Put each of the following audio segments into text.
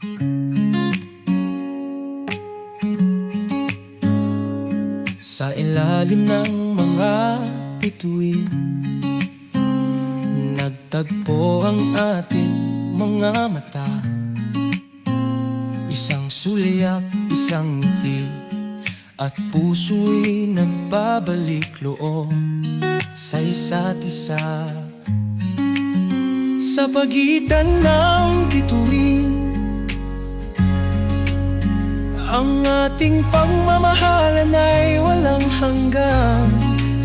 Sa ilalim ng mga bituin Nagtagpo ang ating mga mata. Isang sulyap, isang ngiti At puso'y nagbabalik loob Sa isa't isa. Sa pagitan ng bituin ang ating pagmamahalan ay walang hanggan.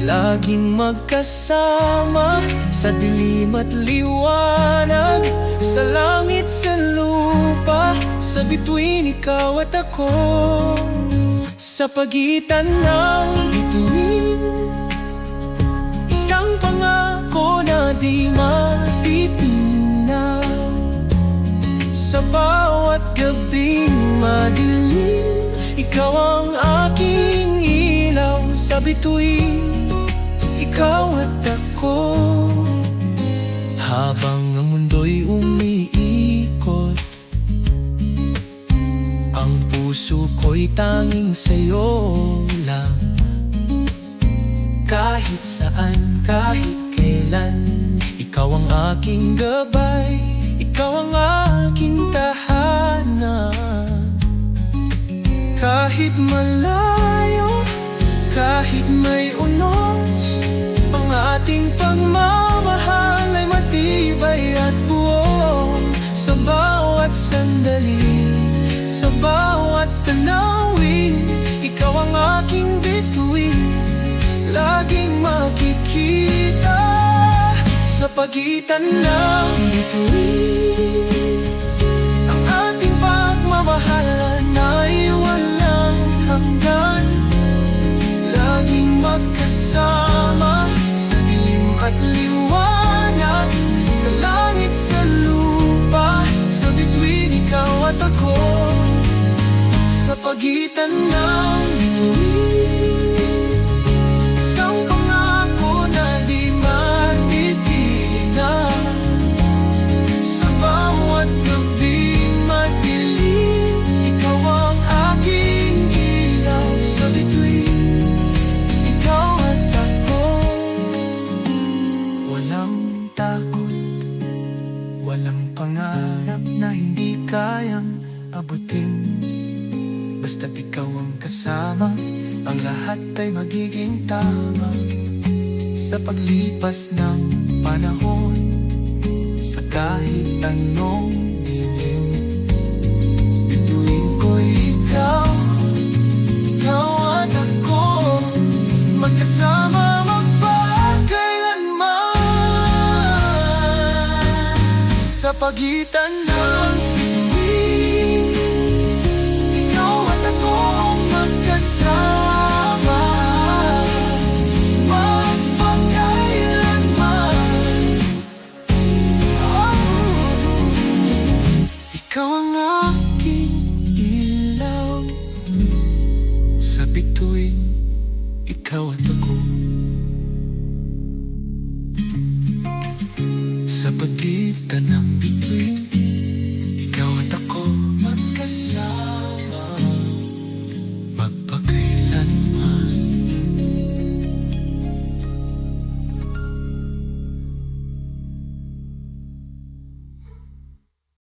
Laging magkasama sa dilim at liwanag. Sa langit, sa lupa, sa bituin ikaw at ako. Sa pagitan ng bituin Isang pangako na di matitinaw bawat gabing madilim Ikaw ang aking ilaw Sa bituin. Ikaw at ako. Habang ang mundo'y umiikot Ang puso ko'y tanging sa'yo lang. Kahit saan, kahit kailan Ikaw ang aking gabay Ikaw ang aking malayo, kahit may unos Ang ating pagmamahal ay matibay at buo Sa bawat sandali, sa bawat tanawin Ikaw ang aking bituin. Laging makikita sa pagitan ng bituin pagitan ng Isang pangako na di matitinan Sa bawat gabing madilim Ikaw ang aking ilaw. Sa bituin Ikaw at ako. Walang takot Walang pangarap na hindi kayang abutin Basta't ikaw ang kasama Ang lahat ay magiging tama. Sa paglipas ng panahon Sa kahit anong dilim Bituin ko'y ikaw Ikaw at ako. Magkasama magpakailanman. Sa pagitan ng Ikaw ang aking ilaw. Sa bituin, ikaw at ako. Sa pagitan ng bituin